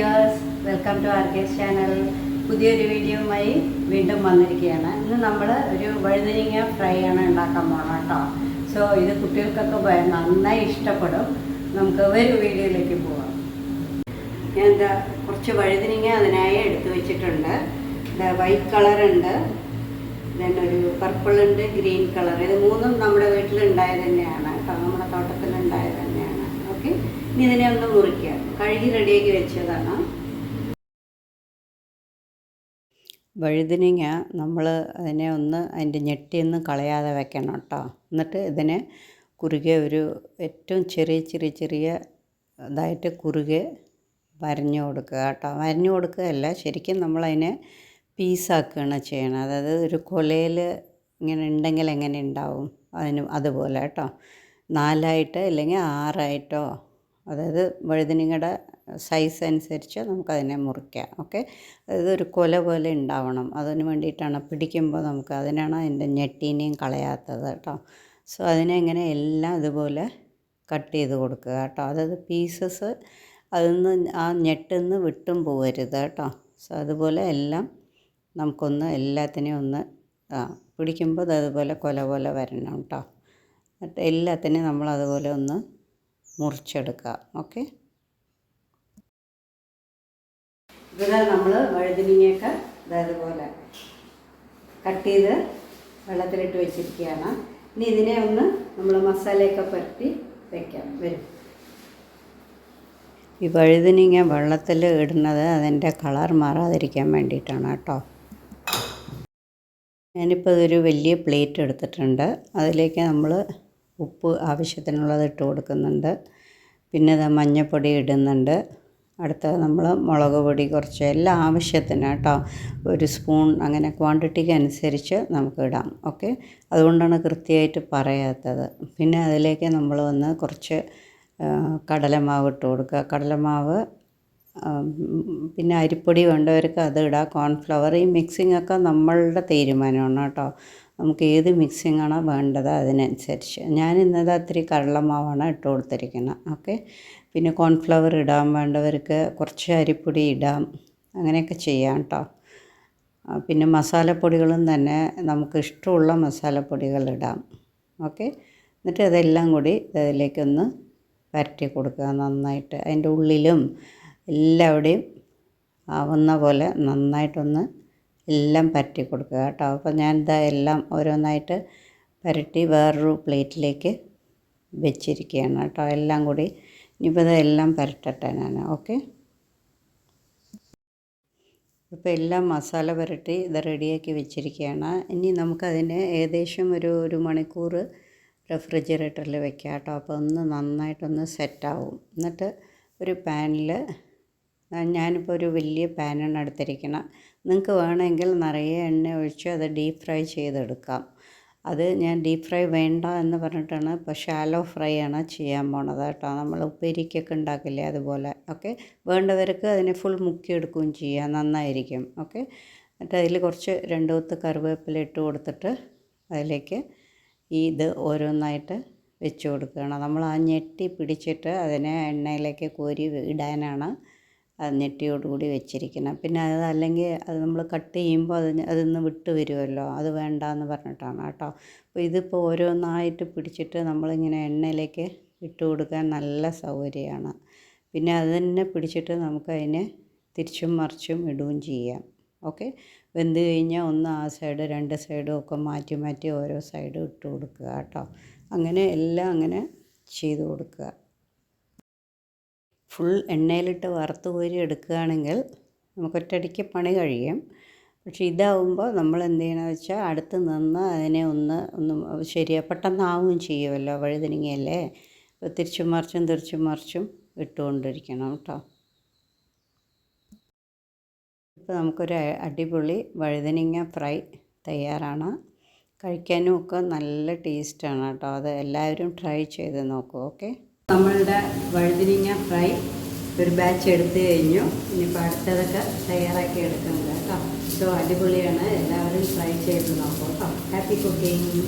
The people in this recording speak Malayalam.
Viewers welcome to R K channel പുതിയൊരു വീഡിയോയുമായി വീണ്ടും വന്നിരിക്കുകയാണ്. ഇന്ന് നമ്മൾ ഒരു വഴുതനങ്ങ ഫ്രൈ ആണ് ഉണ്ടാക്കാൻ പോകണം കേട്ടോ. സോ ഇത് കുട്ടികൾക്കൊക്കെ നന്നായി ഇഷ്ടപ്പെടും. നമുക്ക് ഒരു വീഡിയോയിലേക്ക് പോവാം. ഞാൻ എന്താ കുറച്ച് വഴുതനങ്ങ അതിനായി എടുത്ത് വെച്ചിട്ടുണ്ട്. വൈറ്റ് കളറുണ്ട് ഒരു പർപ്പിൾ ഉണ്ട് ഗ്രീൻ കളർ ഇത് മൂന്നും നമ്മുടെ വീട്ടിലുണ്ടായത് തന്നെയാണ്. കേട്ടോ നമ്മുടെ തോട്ടത്തിലുണ്ടായത് ഇതിനെ ഒന്ന് മുറിക്കുക. കഴുകി റെഡിയാക്കി വെച്ചതാണ്. വഴുതനങ്ങ നമ്മൾ അതിനെ ഒന്ന് അതിന്റെ ഞെട്ടിയൊന്ന് കളയാതെ വെക്കണം കേട്ടോ. എന്നിട്ട് ഇതിനെ കുറുകെ ഒരു ഏറ്റവും ചെറിയ ചെറിയ ചെറിയ ഇതായിട്ട് കുറുകെ വരഞ്ഞു കൊടുക്കുക കേട്ടോ. വരഞ്ഞു കൊടുക്കുകയല്ല ശരിക്കും നമ്മളതിനെ പീസാക്കുകയാണ് ചെയ്യണം അതായത് ഒരു കൊലയിൽ ഇങ്ങനെ ഉണ്ടെങ്കിൽ എങ്ങനെ ഉണ്ടാവും? അതിന് അതുപോലെ കേട്ടോ. നാലായിട്ട് അല്ലെങ്കിൽ ആറായിട്ടോ അതായത് വഴുതനങ്ങയുടെ സൈസ് അനുസരിച്ച് നമുക്കതിനെ മുറിക്കാം. ഓക്കെ അതായത് ഒരു കൊല പോലെ ഉണ്ടാവണം. അതിന് വേണ്ടിയിട്ടാണ് പിടിക്കുമ്പോൾ നമുക്ക് അതിനാണ് അതിന്റെ ഞെട്ടീനെയും കളയാത്തത് കേട്ടോ. സോ അതിനെ ഇങ്ങനെ എല്ലാം ഇതുപോലെ കട്ട് ചെയ്ത് കൊടുക്കുക കേട്ടോ. അതായത് പീസസ് അതിൽ നിന്ന് ആ ഞെട്ടിൽ നിന്ന് വിട്ടും പോകരുത് കേട്ടോ. സോ അതുപോലെ എല്ലാം നമുക്കൊന്ന് എല്ലാത്തിനെയും ഒന്ന് ആ പിടിക്കുമ്പോൾ അതുപോലെ കൊല പോലെ വരണം കേട്ടോ. എല്ലാത്തിനെയും നമ്മൾ അതുപോലെ ഒന്ന് മുറിച്ചെടുക്കുക. ഓക്കെ? ഇവിടെ നമ്മൾ വഴുതിനിങ്ങയൊക്കെ ഇതേപോലെ കട്ട് ചെയ്ത് വെള്ളത്തിലിട്ട് വെച്ചിരിക്കുകയാണ്. ഇനി ഇതിനെ ഒന്ന് നമ്മൾ മസാലയൊക്കെ പുരട്ടി വെക്കാം. വരും. ഈ വഴുതിനിങ്ങ വെള്ളത്തിൽ ഇടുന്നത് അതിന്റെ കളർ മാറാതിരിക്കാൻ വേണ്ടിയിട്ടാണ് കേട്ടോ. ഞാനിപ്പോൾ ഇതൊരു വലിയ പ്ലേറ്റ് എടുത്തിട്ടുണ്ട്. അതിലേക്ക് നമ്മൾ ഉപ്പ് ആവശ്യത്തിനുള്ളത് ഇട്ട് കൊടുക്കുന്നുണ്ട്. പിന്നെ ഇത് മഞ്ഞൾപ്പൊടി ഇടുന്നുണ്ട്. അടുത്തത് നമ്മൾ മുളക് പൊടി കുറച്ച് എല്ലാം ആവശ്യത്തിന് കേട്ടോ. ഒരു സ്പൂൺ അങ്ങനെ ക്വാണ്ടിറ്റിക്ക് അനുസരിച്ച് നമുക്ക് ഇടാം. ഓക്കെ? അതുകൊണ്ടാണ് കൃത്യമായിട്ട് പറയാത്തത്. പിന്നെ അതിലേക്ക് നമ്മൾ വന്ന് കുറച്ച് കടലമാവ് ഇട്ട് കൊടുക്കുക. കടലമാവ് പിന്നെ അരിപ്പൊടി വേണ്ടവർക്ക് അത് ഇടാം. കോൺഫ്ലവർ ഈ മിക്സിംഗ് ഒക്കെ നമ്മളുടെ തീരുമാനമാണ് കേട്ടോ. നമുക്ക് ഏത് മിക്സിങ് ആണോ വേണ്ടത് അതിനനുസരിച്ച്. ഞാൻ ഇന്നത് അത്തിരി കടലമാവാണ് ഇട്ട് കൊടുത്തിരിക്കുന്നത്. ഓക്കെ. പിന്നെ കോൺഫ്ലവർ ഇടാൻ വേണ്ടവർക്ക് കുറച്ച് അരിപ്പൊടി ഇടാം. അങ്ങനെയൊക്കെ ചെയ്യാം കേട്ടോ. പിന്നെ മസാലപ്പൊടികളും തന്നെ നമുക്ക് ഇഷ്ടമുള്ള മസാലപ്പൊടികൾ ഇടാം. ഓക്കെ. എന്നിട്ട് അതെല്ലാം കൂടി ഇതിലേക്കൊന്ന് വരട്ടി കൊടുക്കുക നന്നായിട്ട്. അതിന്റെ ഉള്ളിലും എല്ലാവിടെയും ആവുന്ന പോലെ നന്നായിട്ടൊന്ന് എല്ലാം പരട്ടി കൊടുക്കുക കേട്ടോ. അപ്പോൾ ഞാൻ ഇതാ എല്ലാം ഓരോന്നായിട്ട് പരട്ടി വേറൊരു പ്ലേറ്റിലേക്ക് വെച്ചിരിക്കുകയാണ് കേട്ടോ. എല്ലാം കൂടി ഇനിയിപ്പോൾ ഇതെല്ലാം പരട്ടട്ടെ ഞാൻ. ഓക്കെ? ഇപ്പോൾ എല്ലാം മസാല പുരട്ടി ഇത് റെഡിയാക്കി വെച്ചിരിക്കുകയാണ്. ഇനി നമുക്കതിനെ ഏകദേശം ഒരു ഒരു മണിക്കൂർ റെഫ്രിജറേറ്ററിൽ വെക്കാം കേട്ടോ. അപ്പോൾ ഒന്ന് നന്നായിട്ടൊന്ന് സെറ്റാവും. എന്നിട്ട് ഒരു പാനിൽ ഞാനിപ്പോൾ ഒരു വലിയ പാനാണ് എടുത്തിരിക്കുന്നത് നിങ്ങൾക്ക് വേണമെങ്കിൽ നിറയെ എണ്ണ ഒഴിച്ച് അത് ഡീപ്പ് ഫ്രൈ ചെയ്തെടുക്കാം. അത് ഞാൻ ഡീപ്പ് ഫ്രൈ വേണ്ട എന്ന് പറഞ്ഞിട്ടാണ് ഇപ്പോൾ ഷാലോ ഫ്രൈ ആണ് ചെയ്യാൻ പോണത് കേട്ടോ. നമ്മൾ ഉപ്പേരിക്കൊക്കെ ഉണ്ടാക്കില്ലേ അതുപോലെ. ഓക്കെ? വേണ്ടവർക്ക് അതിനെ ഫുൾ മുക്കിയെടുക്കുകയും ചെയ്യാം. നന്നായിരിക്കും. ഓക്കെ? എന്നിട്ട് അതിൽ കുറച്ച് രണ്ട് കുത്ത് കറിവേപ്പില ഇട്ട് കൊടുത്തിട്ട് അതിലേക്ക് ഈ ഇത് ഓരോന്നായിട്ട് വെച്ച് കൊടുക്കുകയാണ്. നമ്മൾ ആ ഞെട്ടി പിടിച്ചിട്ട് അതിനെ എണ്ണയിലേക്ക് കോരി ഇടാനാണ് അത് ഞെട്ടിയോടുകൂടി വെച്ചിരിക്കണം. പിന്നെ അത് അല്ലെങ്കിൽ അത് നമ്മൾ കട്ട് ചെയ്യുമ്പോൾ അതിന് അതിൽ നിന്ന് വിട്ട് വരുമല്ലോ. അത് വേണ്ട എന്ന് പറഞ്ഞിട്ടാണ് കേട്ടോ. അപ്പോൾ ഇതിപ്പോൾ ഓരോന്നായിട്ട് പിടിച്ചിട്ട് നമ്മളിങ്ങനെ എണ്ണയിലേക്ക് ഇട്ട് കൊടുക്കാൻ നല്ല സൗകര്യമാണ്. പിന്നെ അത് തന്നെ പിടിച്ചിട്ട് നമുക്കതിനെ തിരിച്ചും മറിച്ചും ഇടുകയും ചെയ്യാം. ഓക്കെ? വെന്ത് കഴിഞ്ഞാൽ ഒന്ന് ആ സൈഡ് രണ്ട് സൈഡും ഒക്കെ മാറ്റി മാറ്റി ഓരോ സൈഡും ഇട്ട് കൊടുക്കുക കേട്ടോ. അങ്ങനെ എല്ലാം അങ്ങനെ ചെയ്ത് കൊടുക്കുക. ഫുൾ എണ്ണയിലിട്ട് വറുത്ത് കോരി എടുക്കുകയാണെങ്കിൽ നമുക്ക് ഒറ്റയടിക്ക് പണി കഴിയും. പക്ഷേ ഇതാവുമ്പോൾ നമ്മൾ എന്ത് ചെയ്യണമെന്ന് വെച്ചാൽ അടുത്ത് നിന്ന് അതിനെ ഒന്ന് ഒന്ന് ശരിയാ പെട്ടെന്നാവുകയും ചെയ്യുമല്ലോ വഴുതനങ്ങയല്ലേ? അപ്പോൾ തിരിച്ചും മറിച്ചും തിരിച്ചും മറിച്ചും ഇട്ടുകൊണ്ടിരിക്കണം കേട്ടോ. ഇപ്പോൾ നമുക്കൊരു അടിപൊളി വഴുതനങ്ങ ഫ്രൈ തയ്യാറാണ്. കഴിക്കാനും ഒക്കെ നല്ല ടേസ്റ്റാണ് കേട്ടോ. അത് എല്ലാവരും ട്രൈ ചെയ്ത് നോക്കൂ ഓക്കെ? നമ്മളുടെ വഴുതിരിങ്ങ ഫ്രൈ ഒരു ബാച്ച് എടുത്തു കഴിഞ്ഞു. ഇനിയിപ്പോൾ അടുത്തതൊക്കെ തയ്യാറാക്കി എടുക്കുന്നത് കേട്ടോ. സോ അടിപൊളിയാണ്. എല്ലാവരും ട്രൈ ചെയ്ത് നോക്കൂ കേട്ടോ. Happy cooking